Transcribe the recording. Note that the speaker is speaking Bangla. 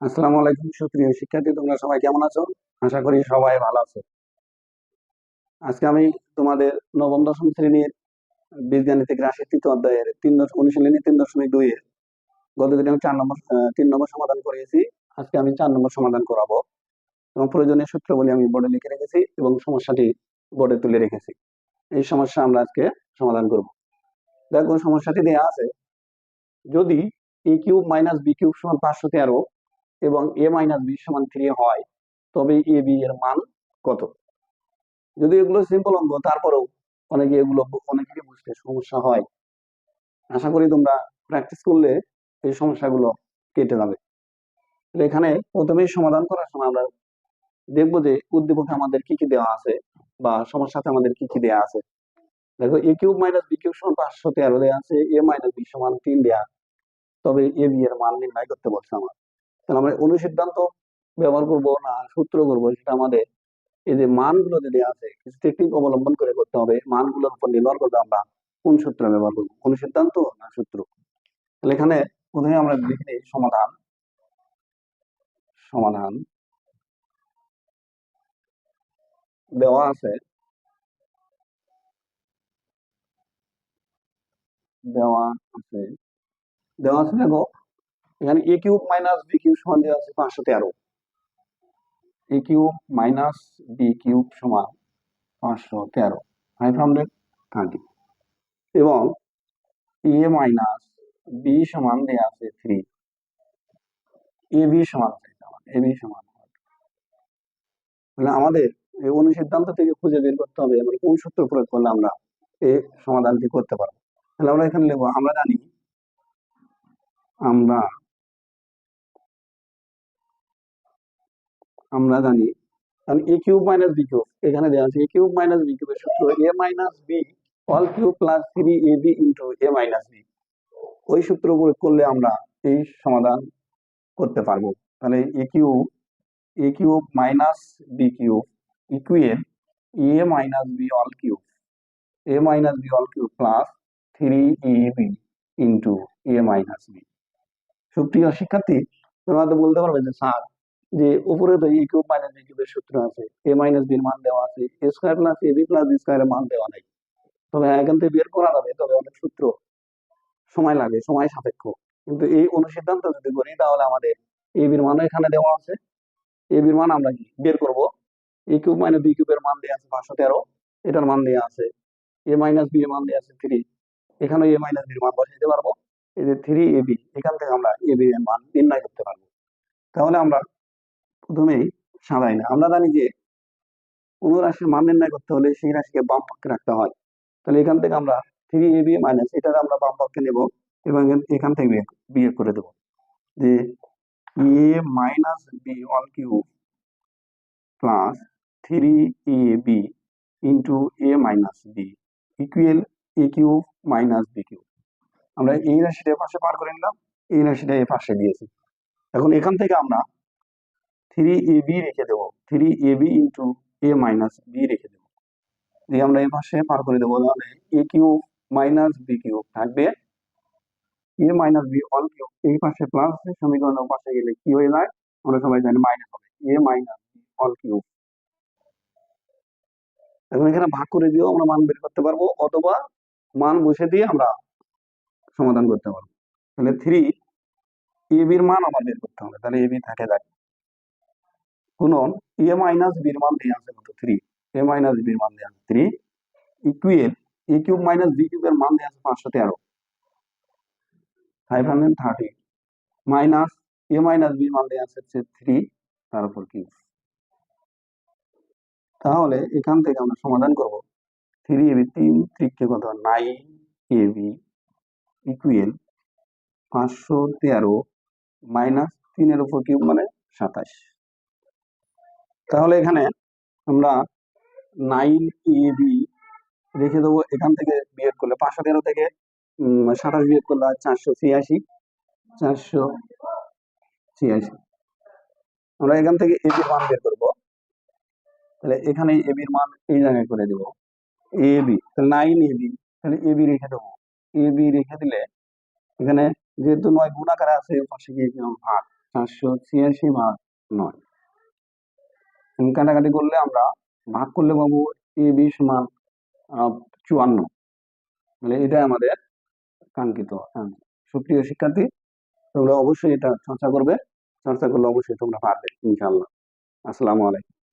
আসসালামু আলাইকুম, সুপ্রিয় শিক্ষার্থী, তোমরা সবাই কেমন আছো? আশা করি সবাই ভালো আছো। আজকে আমি তোমাদের নবম, দশম শ্রেণির বীজগাণিতিক রাশি তৃতীয় অধ্যায়ের তিন অনুশীলনী তিন দশমিক দুই এর গতদিনে আমি চার নম্বর তিন নম্বর সমাধান করিয়েছি। আজকে আমি চার নম্বর সমাধান করাবো এবং প্রয়োজনীয় সূত্রগুলি আমি বোর্ডে লিখে রেখেছি এবং সমস্যাটি বোর্ডে তুলে রেখেছি। এই সমস্যা আমরা আজকে সমাধান করব। দেখো, সমস্যাটি দেওয়া আছে, যদি A cube minus B cube সমান পাঁচশো তেরো এবং এ মাইনাস বি সমান থ্রি হয়, তবে এ বি এর মান কত? যদি এগুলো সিম্পল অঙ্ক, তারপরেও অনেকে এগুলো অনেকেরই বুঝতে সমস্যা হয়। আশা করি তোমরা প্র্যাকটিস করলে এই সমস্যাগুলো কেটে যাবে। এখানে প্রথমেই সমাধান করার সময় আমরা দেখব যে উদ্দীপকে আমাদের কি কি দেওয়া আছে বা সমস্যাতে আমাদের কি কি দেওয়া আছে। দেখো A cube minus B cube সমান পাঁচশো তেরো দেওয়া আছে এ মাইনাস বি সমান তিন দেওয়া তবে এ বি এর মান নির্ণয় করতে বলছে আমার। তাহলে আমরা অনুসিদ্ধান্ত ব্যবহার করব না, সূত্র করব সেটা আমাদের। এই যে মানগুলো যদি আছে, কিছু টেকনিক অবলম্বন করে করতে হবে, মানগুলোর উপর নির্ভর করবে আমরা কোন সূত্র ব্যবহার করব অনুসিদ্ধান্ত না সূত্র? তাহলে এখানে প্রথমে আমরা লিখে সমাধান। সমাধান। দেওয়া আছে। দেওয়া আছে। দেওয়া আছে দেখো। এখানে A cube minus B cube সমান দেওয়া আছে পাঁচশো তেরো। A cube minus B cube সমান পাঁচশো তেরো। Five hundred thirty. এবং এ মাইনাস বি সমান দেওয়া আছে থ্রি এ বি সমান এ বি সমান মানে আমাদের এই অনুসিদ্ধান্ত থেকে খুঁজে বের করতে হবে মানে কোন সূত্র প্রয়োগ করলে আমরা এই সমাধানটি করতে পারব। তাহলে আমরা এখানে লিখব, আমরা জানি আমরা আমরা জানি। কারণ A cube minus B cube, এখানে দেওয়া আছে এ কিউব মাইনাস বি কিউবের সূত্র A minus B all cube plus three A B into A minus B ওই সূত্র প্রয়োগ করলে আমরা এই সমাধান করতে পারব। তাহলে A cube A cube minus B cube equal A minus B all cube. A minus B all cube plus three A B into A minus B সুপ্রিয় শিক্ষার্থী, তোমরা তো বলতে পারবে যে, স্যার যে উপরে তো এ কিউব মাইনাস বি কিউবের সূত্র আছে এ মাইনাস বির মান দেওয়া আছে A square plus A B plus B স্কোয়ারের মান দেওয়া নেই। তবে হ্যাঁ, এখান থেকে বের করা যাবে তবে অনেক সূত্র সময় লাগে সময় সাপেক্ষ। কিন্তু এই অনুসিদ্ধান্ত যদি করি তাহলে আমাদের এ বির মানও এখানে দেওয়া আছে। এ বির মান আমরা কি বের করব? এ কিউব মাইনাস বি কিউবের মান দেওয়া আছে পাঁচশো তেরো এটার মান দেওয়া আছে এ মাইনাস বি এর মান দেওয়া আছে থ্রি এখানে এ মাইনাস বির মান বসাইতে পারব। এই যে থ্রি এ বি এখান থেকে আমরা এ বি এর মান নির্ণয় করতে পারব। তাহলে আমরা প্রথমেই সাজাই না। আমরা জানি যে কোনো রাশির মান নির্ণয় করতে হলে সেই রাশিকে বাম পক্ষে রাখতে হয়। তাহলে এখান থেকে আমরা থ্রি এ বি মাইনাস এটা আমরা বাম পক্ষে নেব এবং এখান- থেকে বিয়োগ করে দেবো। যে A minus B all cube plus three A B into A minus B equal A cube minus B cube আমরা এই রাশিটা এ পাশে পার করে নিলাম, এই রাশিটা এ পাশে দিয়েছি। এখন এখান থেকে আমরা থ্রি এ রেখে দেবো। Three A into A minus B রেখে দেবো। দিয়ে আমরা এই পাশে পার করে দেবো তাহলে এ মাইনাস বি থাকবে। এ মাইনাস বি অল এই পাশে প্লাস সমীকরণের পাশে গেলে কি হয়ে যায়? আমরা সবাই জানি মাইনাস হবে। এ মাইনাস বি অল এখন এখানে ভাগ করে দিয়েও আমরা মান বের করতে পারব অথবা মান বসে দিয়ে আমরা সমাধান করতে পারব। তাহলে থ্রি এ বির মান আমার বের করতে হবে। তাহলে এ বি থাকে যাক গুণন এ মাইনাস বির মান দেওয়া আছে কত থ্রি এ মাইনাস বির মান দেওয়া আছে three equal A cube minus B কিউবের মান দেওয়া আছে পাঁচশো তেরো। Five hundred thirty minus A minus B মান আছে হচ্ছে থ্রি তার উপর কিউব তাহলে এখান থেকে আমরা সমাধান করব। থ্রি এবি তিন ত্রিককে কত? নাইন এবি ইকুয়েল পাঁচশো তেরো। মাইনাস তিনের উপর কিউব মানে সাতাশ। তাহলে এখানে আমরা নাইন এবি রেখে দেবো। এখান থেকে বিয়োগ করলে পাঁচশো তেরো থেকে সাতাশ বিয়োগ করলে চারশো ছিয়াশি। চারশো ছিয়াশি। আমরা এখান থেকে এবির মান বের করব। তাহলে এখানে এবির মান এই জায়গায় করে দেবো। এবি তাহলে নাইন এবি তাহলে এবি রেখে দেবো। এবি রেখে দিলে এখানে যেহেতু নয় গুণাকারে আছে পাশে গিয়ে ভাগ। চারশো ছিয়াশি ভাগ নয়। এখন কাটাকাটি করলে আমরা ভাগ করলে পাবো এ, বি সমান চুয়ান্ন। মানে এটাই আমাদের কাঙ্ক্ষিত হ্যাঁ। সুপ্রিয় শিক্ষার্থী, তোমরা অবশ্যই এটা চর্চা করবে। চর্চা করলে অবশ্যই তোমরা পারবে ইনশাল্লাহ আসসালামু আলাইকুম।